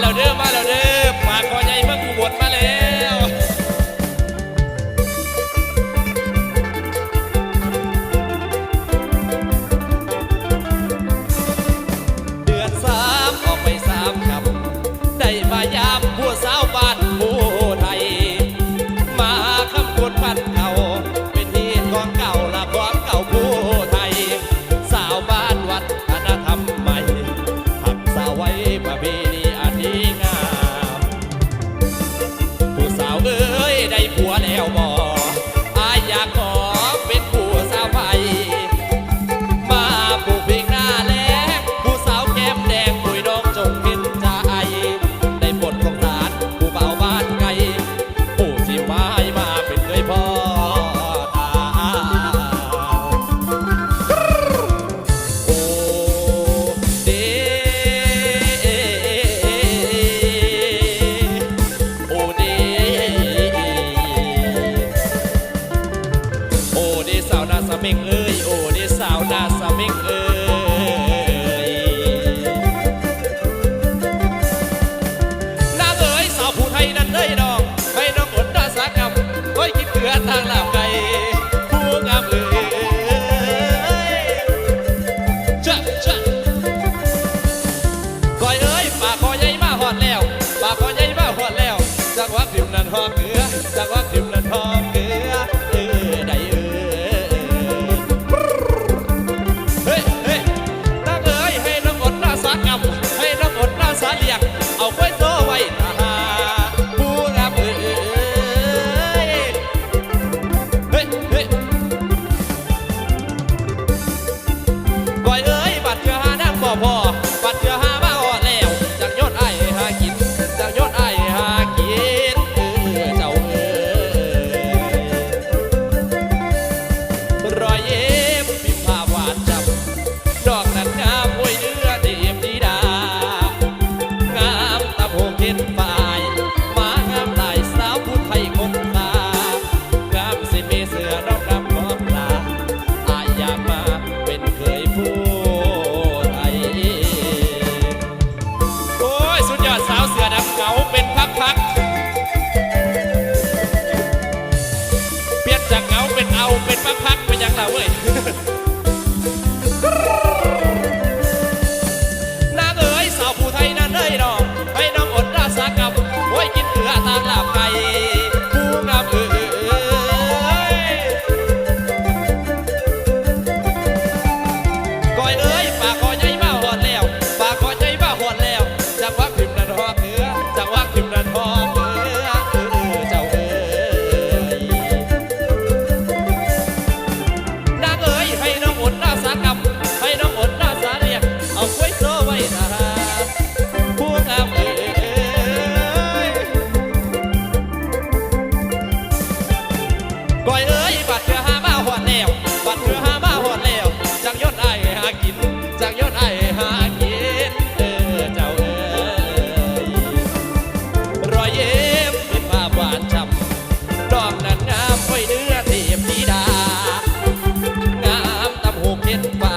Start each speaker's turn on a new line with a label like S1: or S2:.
S1: แล้วเด้อมาแล้วเด้อปากคอใหญ่เมื่อกูบดมาแล้วเดือนสามออกไปสามคำได้มายามผู้สาวบ้านผู้ไทย มาคำคุณพันเขาเป็นที่ของเก่าละของเก่าผู้ไทย สาวบ้านวัดธนธรรมใหม่หักสาวไว้ประเพณี เอ้ยโอ้เดสาวนาสมิงเอ้ยนาเอ้ยสาวผู้ไทยนั่นเอ้ยน้องไม่น้องอดาสากรรมเฮ้ยคิดเกลือทางลาวไกลผู้งามเอ้ยจะจะก้อยเอ้ยปากคอใหญ่มาหอดแล้วปากคอใหญ่มาหอดแล้วจังหวะพิมนั้นหอมเกลือจังหวะพิม เปลี่ยนจากเหงาเป็นเอาเป็น จากยอดไอหาเกินเออเจ้าเออรอยเย็บเป็นภาพวาดจำดอกนั้นงามไว้เนื้อเทียมดีดางามตำหูเพชรฟ้า